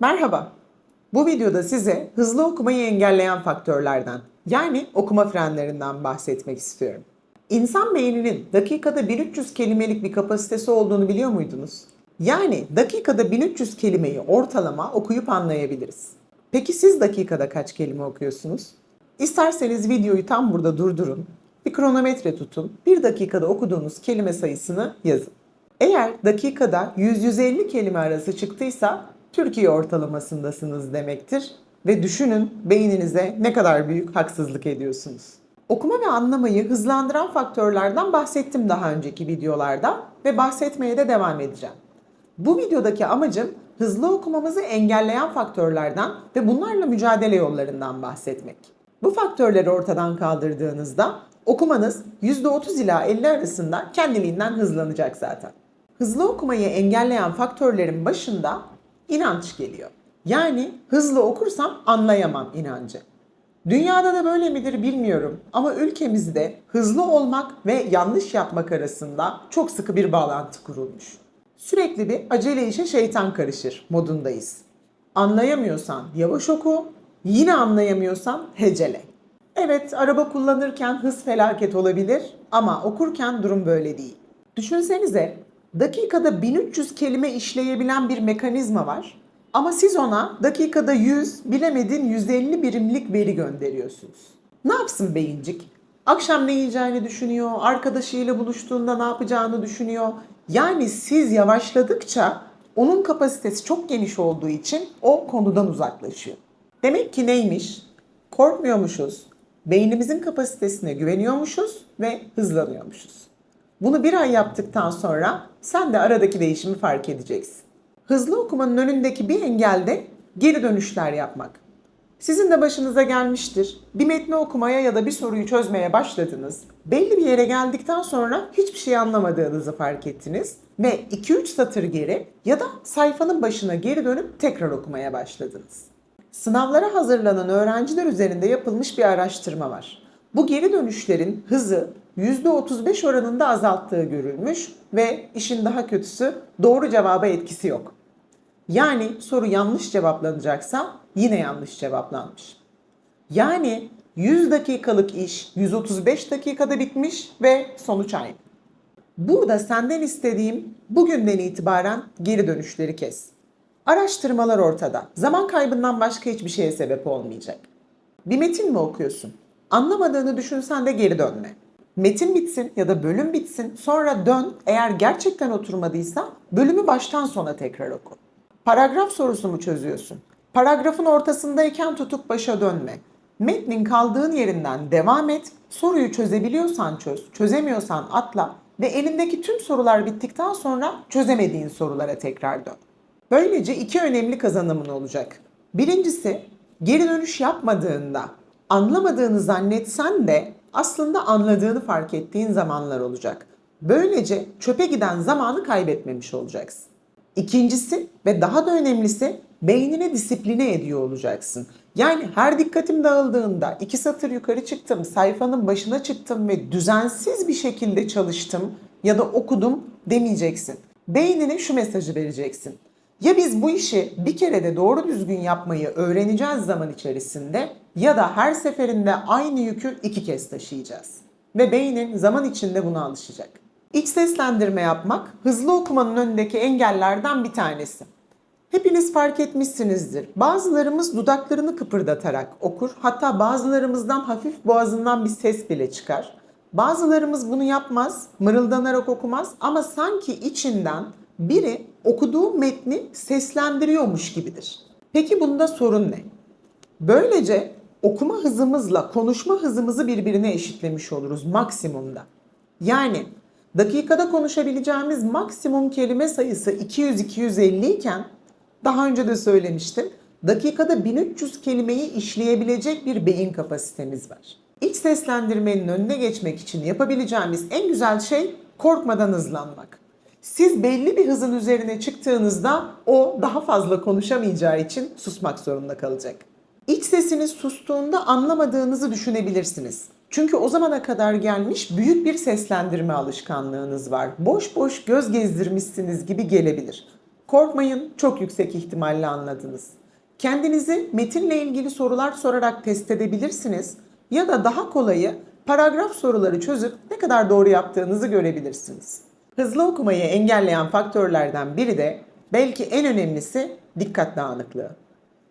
Merhaba. Bu videoda size hızlı okumayı engelleyen faktörlerden yani okuma frenlerinden bahsetmek istiyorum. İnsan beyninin dakikada 1300 kelimelik bir kapasitesi olduğunu biliyor muydunuz? Yani dakikada 1300 kelimeyi ortalama okuyup anlayabiliriz. Peki siz dakikada kaç kelime okuyorsunuz? İsterseniz videoyu tam burada durdurun, bir kronometre tutun, bir dakikada okuduğunuz kelime sayısını yazın. Eğer dakikada 100-150 kelime arası çıktıysa Türkiye ortalamasındasınız demektir ve düşünün beyninize ne kadar büyük haksızlık ediyorsunuz. Okuma ve anlamayı hızlandıran faktörlerden bahsettim daha önceki videolarda ve bahsetmeye de devam edeceğim. Bu videodaki amacım hızlı okumamızı engelleyen faktörlerden ve bunlarla mücadele yollarından bahsetmek. Bu faktörleri ortadan kaldırdığınızda okumanız %30 ila 50 arasında kendiliğinden hızlanacak zaten. Hızlı okumayı engelleyen faktörlerin başında inanç geliyor. Yani hızlı okursam anlayamam inancı. Dünyada da böyle midir bilmiyorum ama ülkemizde hızlı olmak ve yanlış yapmak arasında çok sıkı bir bağlantı kurulmuş. Sürekli bir acele işe şeytan karışır modundayız. Anlayamıyorsan yavaş oku, yine anlayamıyorsan hecele. Evet, araba kullanırken hız felaket olabilir ama okurken durum böyle değil. Düşünsenize, dakikada 1300 kelime işleyebilen bir mekanizma var ama siz ona dakikada 100, bilemedin 150 birimlik veri gönderiyorsunuz. Ne yapsın beyincik? Akşam ne yiyeceğini düşünüyor, arkadaşıyla buluştuğunda ne yapacağını düşünüyor. Yani siz yavaşladıkça onun kapasitesi çok geniş olduğu için o konudan uzaklaşıyor. Demek ki neymiş? Korkmuyormuşuz, beynimizin kapasitesine güveniyormuşuz ve hızlanıyormuşuz. Bunu bir ay yaptıktan sonra sen de aradaki değişimi fark edeceksin. Hızlı okumanın önündeki bir engel de geri dönüşler yapmak. Sizin de başınıza gelmiştir. Bir metni okumaya ya da bir soruyu çözmeye başladınız. Belli bir yere geldikten sonra hiçbir şey anlamadığınızı fark ettiniz ve 2-3 satır geri ya da sayfanın başına geri dönüp tekrar okumaya başladınız. Sınavlara hazırlanan öğrenciler üzerinde yapılmış bir araştırma var. Bu geri dönüşlerin hızı %35 oranında azalttığı görülmüş ve işin daha kötüsü doğru cevaba etkisi yok. Yani soru yanlış cevaplanacaksa yine yanlış cevaplanmış. Yani 100 dakikalık iş 135 dakikada bitmiş ve sonuç aynı. Burada senden istediğim bugünden itibaren geri dönüşleri kes. Araştırmalar ortada. Zaman kaybından başka hiçbir şeye sebep olmayacak. Bir metin mi okuyorsun? Anlamadığını düşünsen de geri dönme. Metin bitsin ya da bölüm bitsin sonra dön. Eğer gerçekten oturmadıysa bölümü baştan sona tekrar oku. Paragraf sorusu mu çözüyorsun? Paragrafın ortasındayken tutup başa dönme. Metnin kaldığın yerinden devam et. Soruyu çözebiliyorsan çöz, çözemiyorsan atla ve elindeki tüm sorular bittikten sonra çözemediğin sorulara tekrar dön. Böylece iki önemli kazanımın olacak. Birincisi geri dönüş yapmadığında anlamadığını zannetsen de aslında anladığını fark ettiğin zamanlar olacak. Böylece çöpe giden zamanı kaybetmemiş olacaksın. İkincisi ve daha da önemlisi beynine disipline ediyor olacaksın. Yani her dikkatim dağıldığında iki satır yukarı çıktım, sayfanın başına çıktım ve düzensiz bir şekilde çalıştım ya da okudum demeyeceksin. Beynine şu mesajı vereceksin. Ya biz bu işi bir kere de doğru düzgün yapmayı öğreneceğiz zaman içerisinde ya da her seferinde aynı yükü iki kez taşıyacağız. Ve beynin zaman içinde buna alışacak. İç seslendirme yapmak hızlı okumanın önündeki engellerden bir tanesi. Hepiniz fark etmişsinizdir. Bazılarımız dudaklarını kıpırdatarak okur. Hatta bazılarımızdan hafif boğazından bir ses bile çıkar. Bazılarımız bunu yapmaz, mırıldanarak okumaz ama sanki içinden biri okuduğu metni seslendiriyormuş gibidir. Peki bunda sorun ne? Böylece okuma hızımızla konuşma hızımızı birbirine eşitlemiş oluruz maksimumda. Yani dakikada konuşabileceğimiz maksimum kelime sayısı 200-250 iken daha önce de söylemiştim. Dakikada 1300 kelimeyi işleyebilecek bir beyin kapasitemiz var. İç seslendirmenin önüne geçmek için yapabileceğimiz en güzel şey korkmadan hızlanmak. Siz belli bir hızın üzerine çıktığınızda o daha fazla konuşamayacağı için susmak zorunda kalacak. İç sesiniz sustuğunda anlamadığınızı düşünebilirsiniz. Çünkü o zamana kadar gelmiş büyük bir seslendirme alışkanlığınız var. Boş boş göz gezdirmişsiniz gibi gelebilir. Korkmayın, çok yüksek ihtimalle anladınız. Kendinizi metinle ilgili sorular sorarak test edebilirsiniz ya da daha kolayı paragraf soruları çözüp ne kadar doğru yaptığınızı görebilirsiniz. Hızlı okumayı engelleyen faktörlerden biri de belki en önemlisi dikkat dağınıklığı.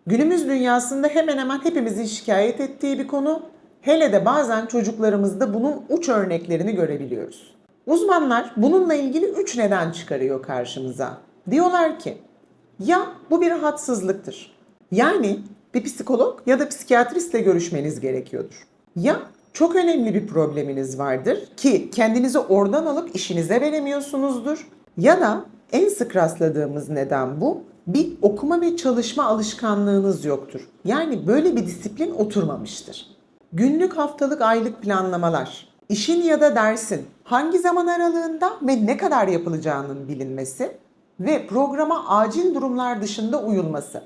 Günümüz dünyasında hemen hemen hepimizin şikayet ettiği bir konu. Hele de bazen çocuklarımızda bunun uç örneklerini görebiliyoruz. Uzmanlar bununla ilgili üç neden çıkarıyor karşımıza. Diyorlar ki ya bu bir rahatsızlıktır. Yani bir psikolog ya da psikiyatristle görüşmeniz gerekiyordur. Ya çok önemli bir probleminiz vardır ki kendinizi oradan alıp işinize veremiyorsunuzdur. Ya da en sık rastladığımız neden bu. Bir okuma ve çalışma alışkanlığınız yoktur. Yani böyle bir disiplin oturmamıştır. Günlük, haftalık, aylık planlamalar, işin ya da dersin hangi zaman aralığında ve ne kadar yapılacağının bilinmesi ve programa acil durumlar dışında uyulması.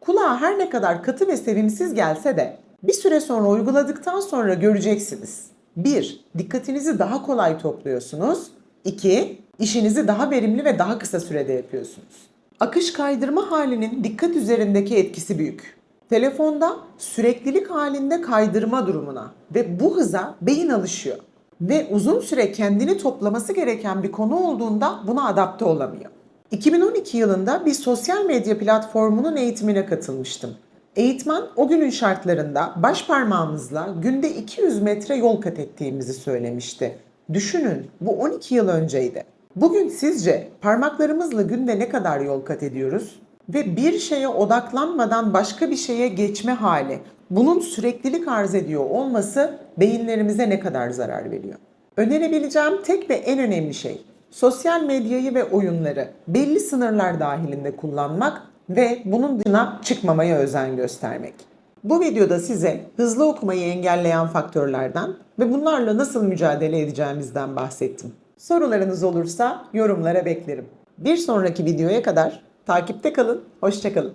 Kulağa her ne kadar katı ve sevimsiz gelse de bir süre sonra uyguladıktan sonra göreceksiniz. 1. Dikkatinizi daha kolay topluyorsunuz. 2. İşinizi daha verimli ve daha kısa sürede yapıyorsunuz. Akış kaydırma halinin dikkat üzerindeki etkisi büyük. Telefonda süreklilik halinde kaydırma durumuna ve bu hıza beyin alışıyor ve uzun süre kendini toplaması gereken bir konu olduğunda buna adapte olamıyor. 2012 yılında bir sosyal medya platformunun eğitimine katılmıştım. Eğitmen o günün şartlarında baş parmağımızla günde 200 metre yol kat ettiğimizi söylemişti. Düşünün bu 12 yıl önceydi. Bugün sizce parmaklarımızla günde ne kadar yol kat ediyoruz? Ve bir şeye odaklanmadan başka bir şeye geçme hali, bunun süreklilik arz ediyor olması beyinlerimize ne kadar zarar veriyor? Önerebileceğim tek ve en önemli şey sosyal medyayı ve oyunları belli sınırlar dahilinde kullanmak ve bunun dışına çıkmamaya özen göstermek. Bu videoda size hızlı okumayı engelleyen faktörlerden ve bunlarla nasıl mücadele edeceğimizden bahsettim. Sorularınız olursa yorumlara beklerim. Bir sonraki videoya kadar takipte kalın, hoşçakalın.